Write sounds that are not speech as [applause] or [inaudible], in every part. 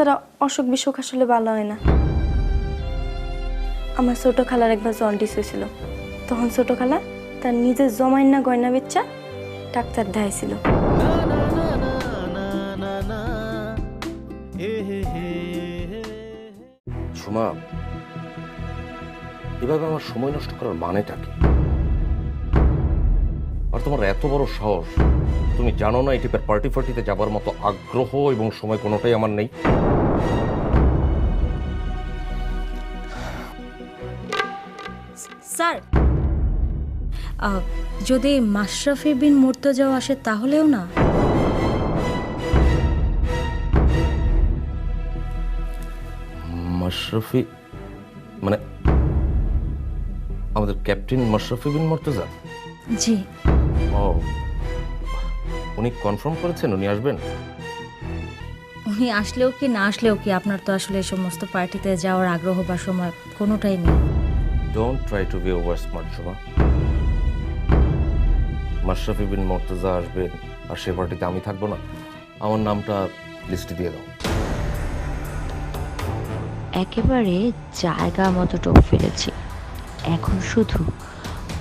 টাকা ছাড়া অসুখ বিসুখ আসলে ভালো হয় না। আমার ছোট খালার একবার জন্ডিস হয়েছিল। তখন ছোট খালা তার নিজের জমাইন না গয়না বেচ্চা ডাক্তার দেখাইছিল। সুমা, এভাবে আমার সময় নষ্ট করার মানেটা কি? আর তোমার এত বড় সাহস, তুমি জানো না এই টাইপের পার্টি ফার্টিতে যাবার মতো আগ্রহ এবং সময় কোনোটাই আমার নেই। যদি মাশরাফি বিন মুর্তজাও আসে তাহলেও না? মাশরাফি মানে আমাদের ক্যাপ্টেন মাশরাফি বিন মর্তজা? জি। ও উনি কনফার্ম করেছেন উনি আসবেন? উনি আসলেও কি না আসলেও কি আপনার তো আসলে এই সমস্ত পার্টিতে যাওয়ার আগ্রহ বা সময় কোনোটাই নেই। Don't try to be over smart শোভা মাশরাফি বিন মর্তজা আসবেন আর সে পার্টিতে আমি থাকব না। আমার নামটা লিস্টে দিয়ে দাও। একেবারে জায়গা মতো টোপ ফেলেছি। এখন শুধু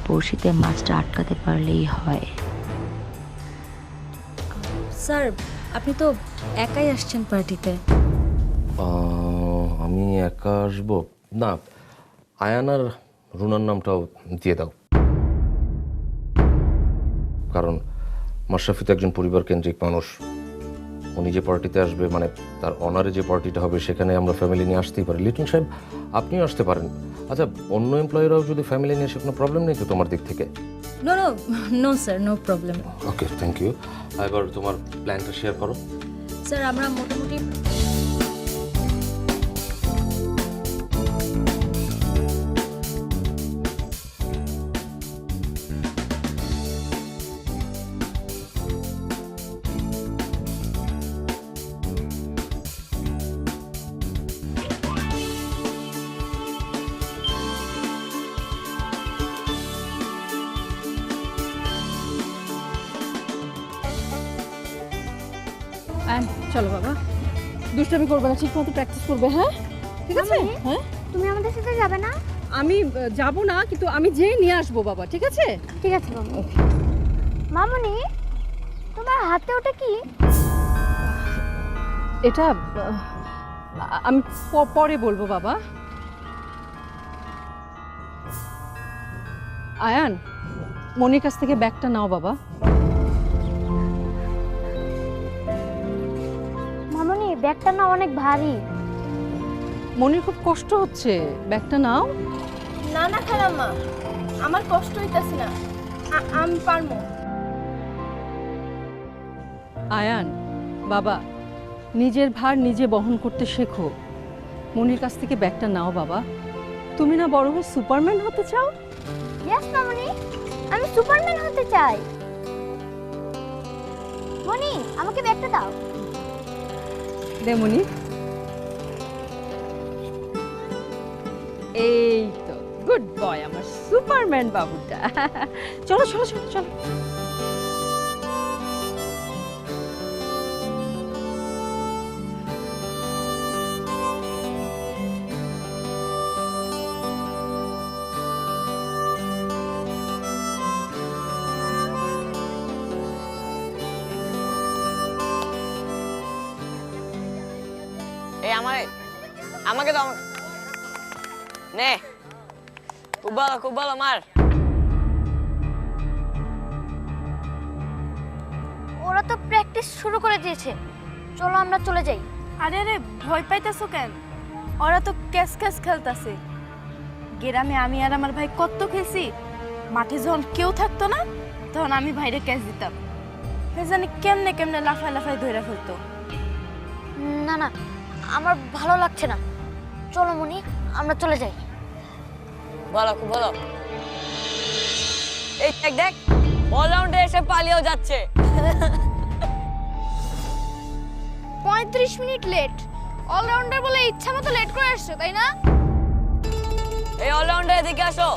বড়শিতে মাছটা আটকাতে পারলেই হয়। স্যার আপনি তো একাই আসছেন পার্টিতে। আমি একা আসব? না আয়ানার রুনার নামটাও দিয়ে দাও। কারণ মাশরাফি তো একজন পরিবার কেন্দ্রিক মানুষ। উনি যে পার্টিতে আসবে মানে তার অনারে যে পার্টিটা হবে সেখানে আমরা ফ্যামিলি নিয়ে আসতেই পারি। লিটন সাহেব আপনিও আসতে পারেন। আচ্ছা অন্য এমপ্লয়িরাও যদি ফ্যামিলি নিয়ে আসে কোনো প্রবলেম নেই তো তোমার দিক থেকে? No no no sir no problem okay thank you এবার তোমার প্ল্যানটা শেয়ার করো। স্যার আমরা মোটামুটি দুষ্টামি করবে না ঠিক মতো প্র্যাকটিস করবে হ্যাঁ? ঠিক আছে? হ্যাঁ? তুমি আমাদের সাথে যাবে না? আমি যাব না কিন্তু আমি যেই নিয়ে আসব বাবা ঠিক আছে? ঠিক আছে বাবু মামুনি তোমার হাতে ওটা কি? এটা আমি পরে বলব বাবা। আয়ান মনির কাছ থেকে ব্যাগটা নাও বাবা। ব্যাগটা না অনেক ভারী। মনির খুব কষ্ট হচ্ছে। ব্যাগটা নাও। না না খালাম্মা আমার কষ্ট হইতাছে না। আমি পারব আয়ান বাবা নিজের ভার নিজে বহন করতে শেখো। মনির কাছ থেকে ব্যাগটা নাও বাবা। তুমি না বড় হয়ে সুপারম্যান হতে চাও? ইয়েস মামুনি আমি সুপারম্যান হতে চাই। মনি আমাকে ব্যাগটা দাও। দেমনি এই তো গুড বয় আমার সুপারম্যান বাবুটা। [laughs] চলো চলো চলো চলো। আমার আমাকে দাও। নে। খুব ভালো খুব ভালো মার। ওরা তো প্র্যাকটিস শুরু করে দিয়েছে। চলো আমরা চলে যাই। আরে আরে ভয় পাইতেছো কেন? ওরা তো ক্যাস ক্যাস খেলতাছে। গ্রামে আমি আর আমার ভাই কত খেলছি। মাঠে যখন কেউ থাকতো না তখন আমি ভাইরে ক্যাচ দিতাম। সে জানি কেমনে কেমনে লাফায় লাফায় ধরে ফেলতো। না না আমার ভালো লাগছে না। চলো মনি আমরা চলে যাই। ভালো খুব ভালো এই দেখ দেখ অলরাউন্ডে এসে পালিয়েও যাচ্ছে। পঁয়ত্রিশ মিনিট লেট অলরাউন্ডার বলে ইচ্ছা মতো লেট করে আসছো তাই না? এই অলরাউন্ডে এদিকে আসো।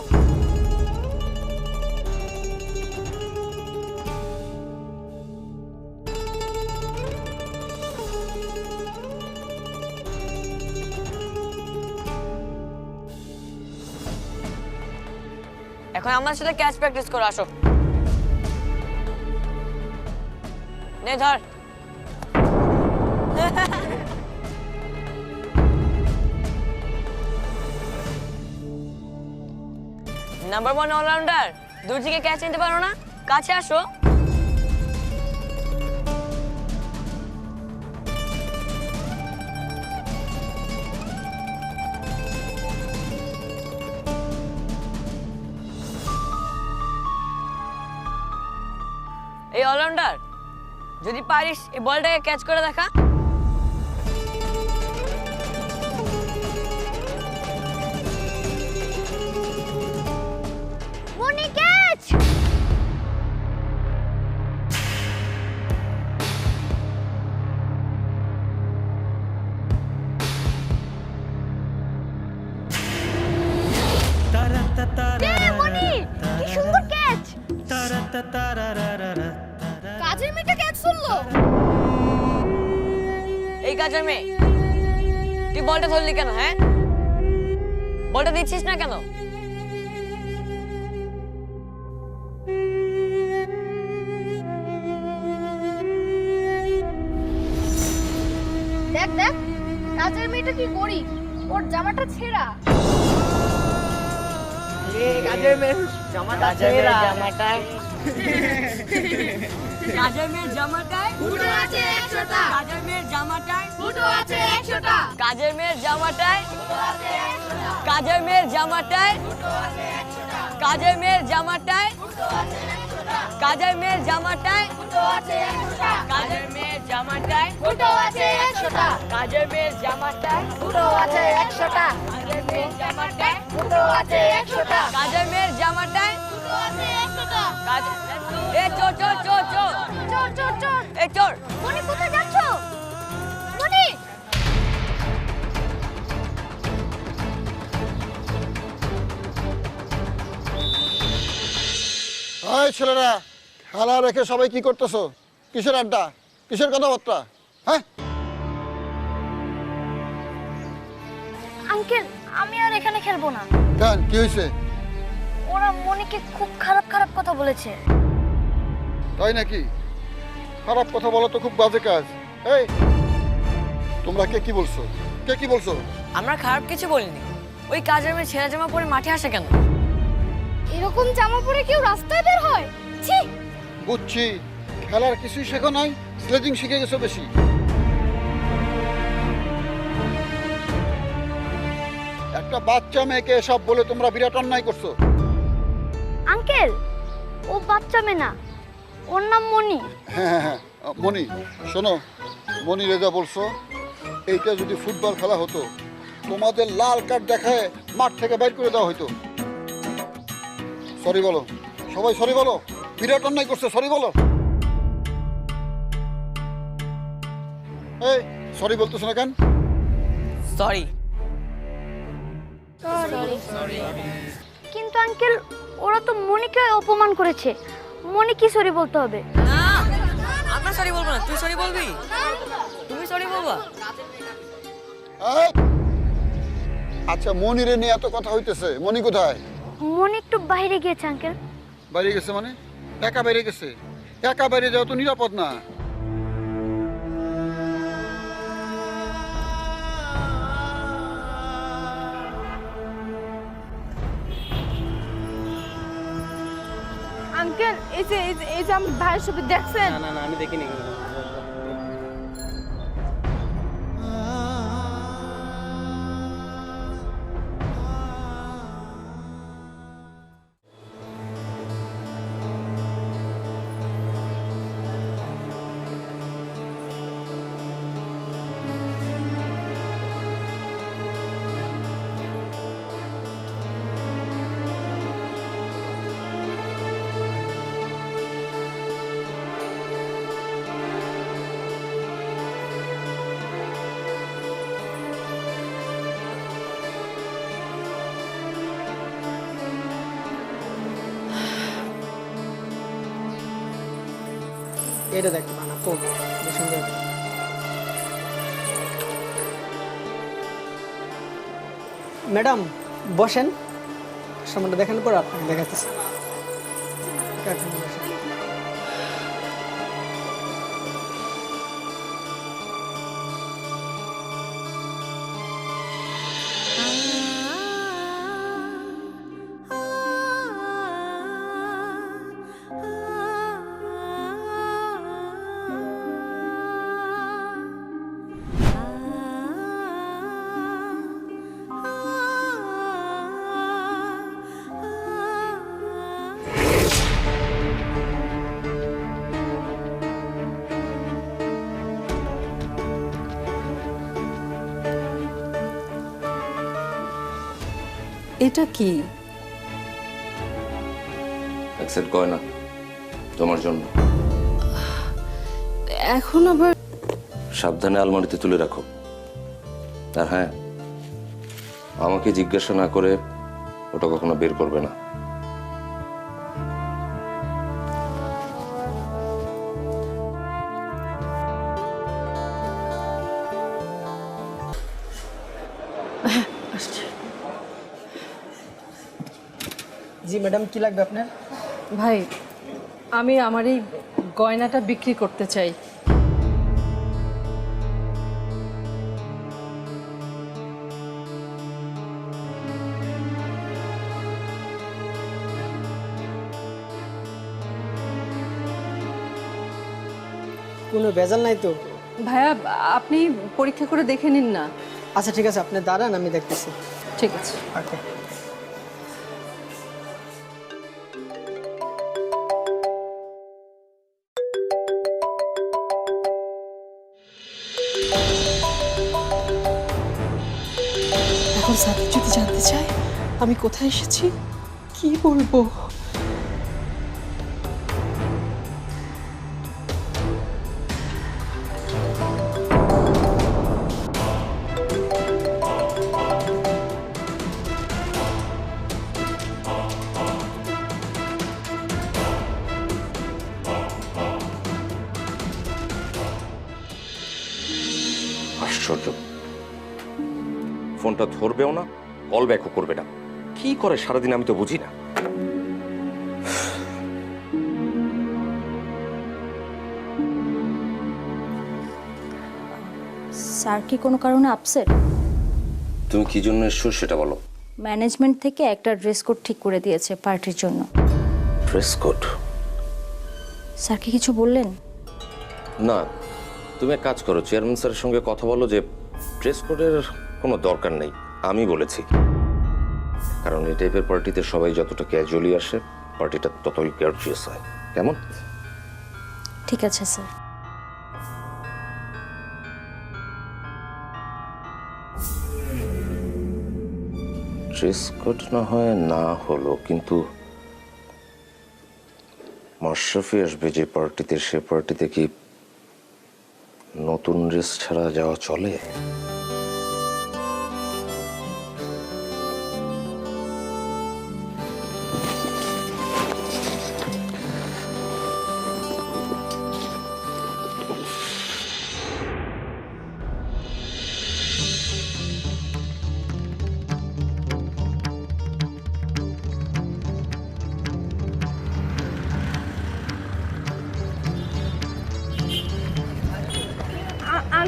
এখন আমার সাথে ক্যাচ প্র্যাকটিস করে, আসো। নে, ধর। নাম্বার ওয়ান অলরাউন্ডার দূর থেকে ক্যাচ নিতে পারো না। কাছে আসো। অলরাউন্ডার যদি পারিস এই বলটাকে ক্যাচ করে দেখা। মনি ক্যাচ! মনি কি সুন্দর ক্যাচ! এই কাজের মেয়ে তুই বলটা ধরলি কেন হ্যাঁ? বলটা দিচ্ছিস না কেন? দেখ দেখ কাজের মেয়েটা কি গরিব? ওর জামাটা ছেঁড়া। কাজের মেয়ের জামাটায় কাজের মেয়ের জামাটায় ফুটো আছে একশোটা কাজের মেয়ের জামাটায় ফুটো আছে একশোটা কাজের মেয়ের জামাটায় কাজের মেয়ের জামাটায় কাজের মেয়ের জামাটায় কাজের মেয়ের জামাটায় কাজের মেয়ের জামাটায় ফুটো আছে একশোটা কাজের মেয়ের জামাটায় ফুটো আছে একশোটা কাজের মেয়ের জামাটায় ফুটো আছে একশোটা কাজের মেয়ের জামাটায় একশোটা এ চোর চোর চোর চোর। চোর চোর চোর। এ চোর। মনি কোথায় যাচ্ছ? মনি ওই ছেলেরা খেলা রেখে সবাই কি করতেছো? কিসের আড্ডা? কিসের কথাবার্তা? হ্যাঁ? আঙ্কেল আমি আর এখানে খেলব না। কেন? কি হয়েছে? ওরা মনিকে খুব খারাপ খারাপ কথা বলেছে। তাই নাকি? খারাপ কথা বলা তো খুব বাজে কাজ। এই তোমরা কে কি বলছো? কে কি বলছো? আমরা খারাপ কিছু বলিনি। ওই কাজের মেয়ে ছেঁড়া জামা পরে মাঠে আসে কেন? এরকম জামা পরে কেউ রাস্তায় বের হয়? ছি! বুঝছি। খেলার কিছুই শেখো নাই স্লেজিং শিখে গেছো বেশি। একটা বাচ্চা মেয়েকে এসব বলে তোমরা বিরাট অন্যায় করছ। আঙ্কেল ও বাচ্চা মেয়ে না ওর নাম মনি হ্যাঁ হ্যাঁ হ্যাঁ মনি শোনো মনি রেজা বলছো? এইটা যদি ফুটবল খেলা হতো তোমাদের লাল কার্ড দেখায় মাঠ থেকে বাইর করে দেওয়া হতো সরি বলো সবাই সরি বলো বিরাট অন্যায় করছে সরি বলো। এই সরি বলতেছো না কেন? সরি। কিন্তু আঙ্কেল ওরা তো মনিকে অপমান করেছে। মনি কি সরি বলতে হবে। না আমরা সরি বলব না। তুই সরি বলবি? তুমি সরি বলবা? আচ্ছা মনিরে নিয়ে এত কথা হইতেছে। মনি কোথায়? মনি একটু বাইরে গিয়েছে আঙ্কেল। বাইরে গেছে মানে? একা বাইরে গেছে? একা বাইরে যাওয়া তো নিরাপদ না। আঙ্কেল এই যে এই যে- আমার ভাইয়ের ছবি দেখছেন না না আমি দেখিনি এটা দেখো না ফোন সুন্দর ম্যাডাম বসেন। সামনে দেখানোর পর আপনি দেখাচ্ছি। এটা কি? অ্যাকসেপ্ট করে না তোমার জন্য। এখন আবার সাবধানে আলমারিতে তুলে রাখো। আর হ্যাঁ আমাকে জিজ্ঞাসা না করে ওটা কখনো বের করবে না। ম্যাডাম কি লাগবে আপনার? ভাই আমি আমার এই গয়নাটা বিক্রি করতে চাই। কোনো ভেজাল নাই তো? ভাইয়া আপনি পরীক্ষা করে দেখে নিন না। আচ্ছা ঠিক আছে আপনি দাঁড়ান আমি দেখতেছি। ঠিক আছে। ওকে। সাথী যদি জানতে চায় আমি কোথায় এসেছি? কি বলব? ফোনটা ধরবেও না কল ব্যাকও করবে না। কি করে সারাদিন আমি তো বুঝি না। স্যার কি কোনো কারণে আপসেট তুমি কি জন্য এসছো সেটা বলো। ম্যানেজমেন্ট থেকে একটা ড্রেস কোড ঠিক করে দিয়েছে পার্টির জন্য। ড্রেস কোড স্যার কি কিছু বললেন? না। তুমি এক কাজ করো চেয়ারম্যান স্যারের সঙ্গে কথা বলো যে ড্রেস কোডের কোনো দরকার নেই আমি বলেছি। কারণ এই টাইপের পার্টিতে সবাই যতটা ক্যাজুয়ালি আসে পার্টিটা ততই গার্জিয়াস হয়। কেমন? ঠিক আছে স্যার ড্রেস কোড না হয় না হলো কিন্তু মাশরাফি আসবে যে পার্টিতে সে পার্টিতে কি নতুন ড্রেস ছাড়া যাওয়া চলে?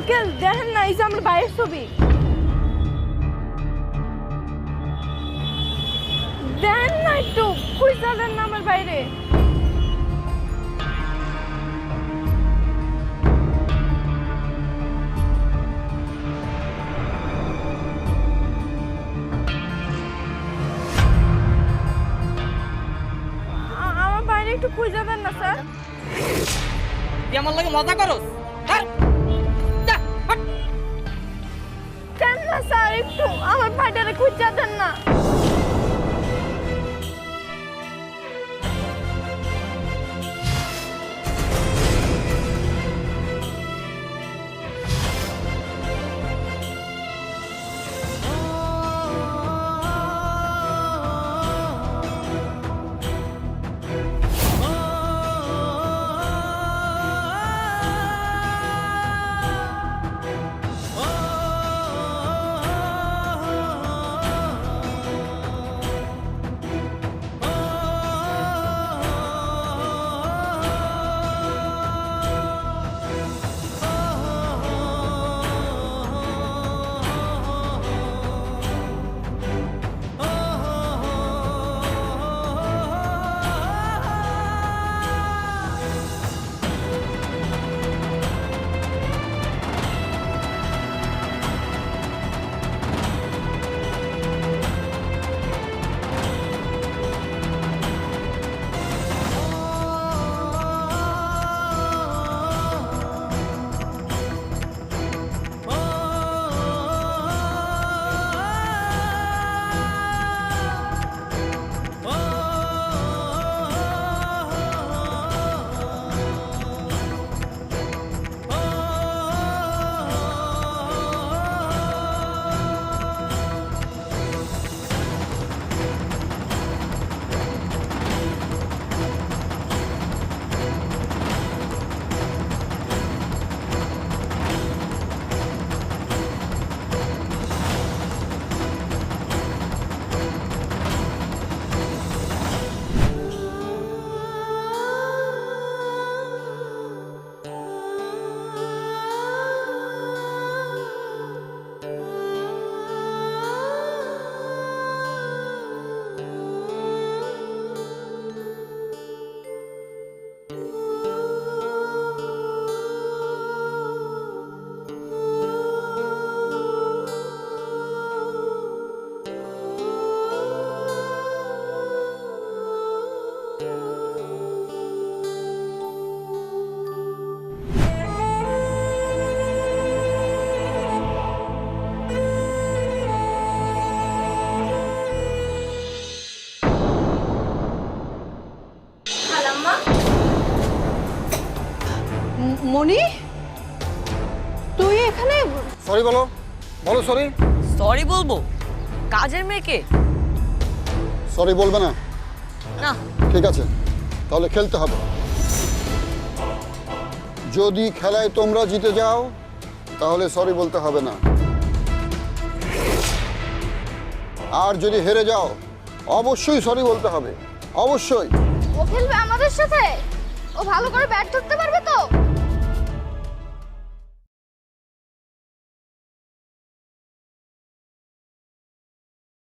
আঙ্কেল দেখেন না এই যে আমার ভাইয়ের ছবি দেন না একটু খুঁজা দেন না আমার বাইরে আমার বাইরে একটু খুঁজা দেন না, স্যার। তুই আমার লাগে মজা করস? খুঁজা দেন না মনি তুই এখানে? সরি বলো। বলো সরি। সরি বলব? কাজের মেয়েকে সরি বলবে না। না। ঠিক আছে। তাহলে খেলতে হবে। যদি খেলায় তোমরা জিতে যাও তাহলে সরি বলতে হবে না। আর যদি হেরে যাও অবশ্যই সরি বলতে হবে। অবশ্যই। ও খেলবে আমাদের সাথে? ও ভালো করে ব্যাট ধরতে পারবে তো?